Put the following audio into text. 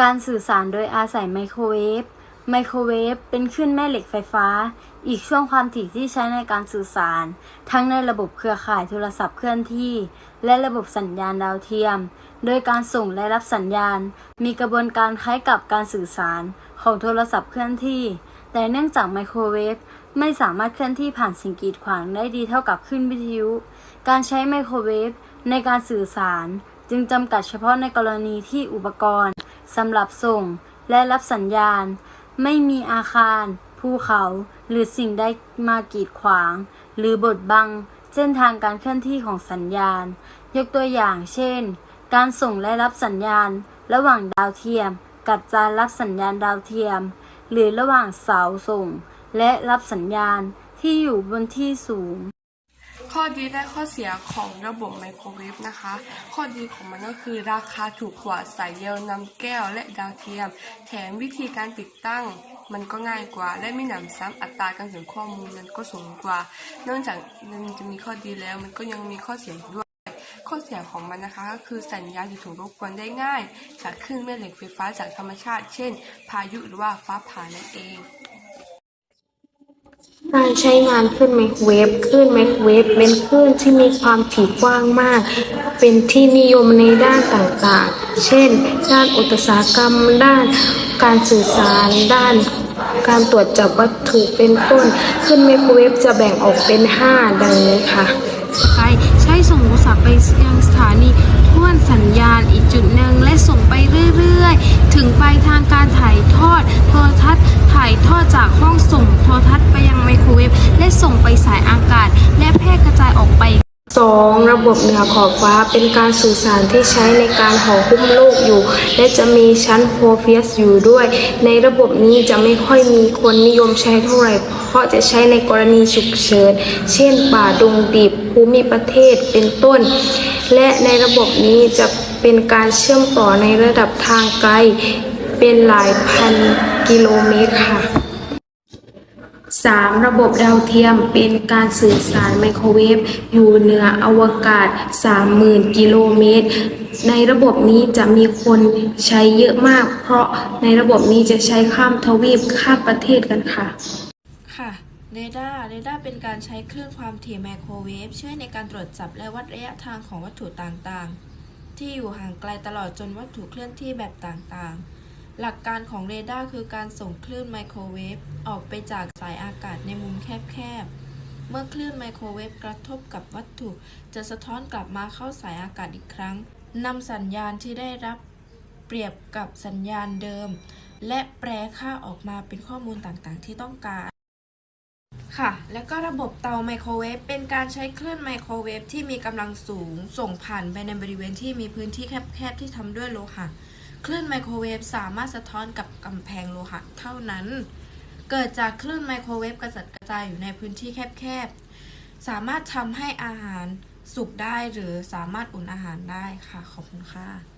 การสื่อสารโดยอาศัยไมโครเวฟ ไมโครเวฟเป็นคลื่นแม่เหล็กไฟฟ้า อีกช่วงความถี่ที่ใช้ในการสื่อสาร ทั้งในระบบเครือข่ายโทรศัพท์เคลื่อนที่ และระบบสัญญาณดาวเทียม โดยการส่งและรับสัญญาณ มีกระบวนการคล้ายกับการสื่อสารของโทรศัพท์เคลื่อนที่ แต่เนื่องจากไมโครเวฟไม่สามารถเคลื่อนที่ผ่านสิ่งกีดขวางได้ดีเท่ากับคลื่นวิทยุ การใช้ไมโครเวฟในการสื่อสารจึงจำกัดเฉพาะในกรณีที่อุปกรณ์ สำหรับส่งและรับสัญญาณ ไม่มีอาคาร ภูเขา หรือสิ่งใดมากีดขวาง หรือบดบัง เส้นทางการเคลื่อนที่ของสัญญาณ ยกตัวอย่าง เช่น การส่งและรับสัญญาณ ระหว่างดาวเทียม กับจานรับสัญญาณดาวเทียม หรือระหว่างเสาส่ง และรับสัญญาณที่อยู่บนที่สูง ข้อดีและข้อเสียของระบบไมโครเวฟนะคะ ข้อดีของมันก็คือราคาถูกกว่าสายเยลนำแก้วและดาวเทียม แถมวิธีการติดตั้งมันก็ง่ายกว่า และไมีหนำซ้ำอัตราการส่งข้อมูลมันก็สูงกว่าเนื่องจากมันจะมีข้อดีแล้วมันก็ยังมีข้อเสียด้วย ข้อเสียของมันนะคะก็คือสัญญาณจะถูกรบกวนได้ง่าย จากคลื่นแม่เหล็กไฟฟ้าจากธรรมชาติ เช่น พายุหรือว่าฟ้าผ่านั่นเอง การใช้งานคลื่นไมโครเวฟคลื่นไมโครเวฟเป็นคลื่นที่มีความถี่กว้างมาก เป็นที่นิยมในด้านต่างๆ เช่น ด้านอุตสาหกรรม ด้านการสื่อสาร ด้านการตรวจจับวัตถุเป็นต้นคลื่นไมโครเวฟจะแบ่งออกเป็น 5 ดังนี้ค่ะไกลใช้ส่งโทรศัพท์ไปยังสถานีท่วนสัญญาณอีกจุดหนึ่งและส่งไปเรื่อยๆ ถึงปลายทางการถ่ายทอด โทรทัศน์ถ่ายทอดจากห้องส่งโทรทัศน์ไป ส่งไปสายอากาศ และแพร่กระจายออกไป 2. ระบบเหนือขอบฟ้าเป็นการสื่อสารที่ใช้ในการห่อหุ้มโลกอยู่ และจะมีชั้นโพรเฟียสอยู่ด้วย ในระบบนี้จะไม่ค่อยมีคนนิยมใช้เท่าไหร่ เพราะจะใช้ในกรณีฉุกเฉิน เช่นป่าดงดิบภูมิประเทศเป็นต้น และในระบบนี้จะเป็นการเชื่อมต่อในระดับทางไกล เป็นหลายพันกิโลเมตรค่ะ 3. ระบบดาวเทียมเป็นการสื่อสารไมโครเวฟอยู่เหนืออวกาศ 30,000 กิโลเมตร ในระบบนี้จะมีคนใช้เยอะมาก เพราะในระบบนี้จะใช้ข้ามทวีปข้ามประเทศกันค่ะ ค่ะเรดาร์เรดาร์เป็นการใช้คลื่นความถี่ไมโครเวฟช่วยในการตรวจจับและวัดระยะทางของวัตถุต่างๆ ที่อยู่ห่างไกลตลอดจนวัตถุเคลื่อนที่แบบต่างๆ หลักการของเรดาร์คือการส่งคลื่นไมโครเวฟออกไปจากสายอากาศในมุมแคบๆ เมื่อคลื่นไมโครเวฟกระทบกับวัตถุ จะสะท้อนกลับมาเข้าสายอากาศอีกครั้งนำสัญญาณที่ได้รับเปรียบกับสัญญาณเดิม และแปลค่าออกมาเป็นข้อมูลต่างๆ ที่ต้องการ ค่ะ แล้วก็ระบบเตาไมโครเวฟเป็นการใช้คลื่นไมโครเวฟที่มีกำลังสูง ส่งผ่านไปในบริเวณที่มีพื้นที่แคบๆที่ทำด้วยโลหะ คลื่นไมโครเวฟสามารถสะท้อนกับกำแพงโลหะเท่านั้น เกิดจากคลื่นไมโครเวฟกระจัดกระจายอยู่ในพื้นที่แคบๆ สามารถทำให้อาหารสุกได้หรือสามารถอุ่นอาหารได้ค่ะ ขอบคุณค่ะ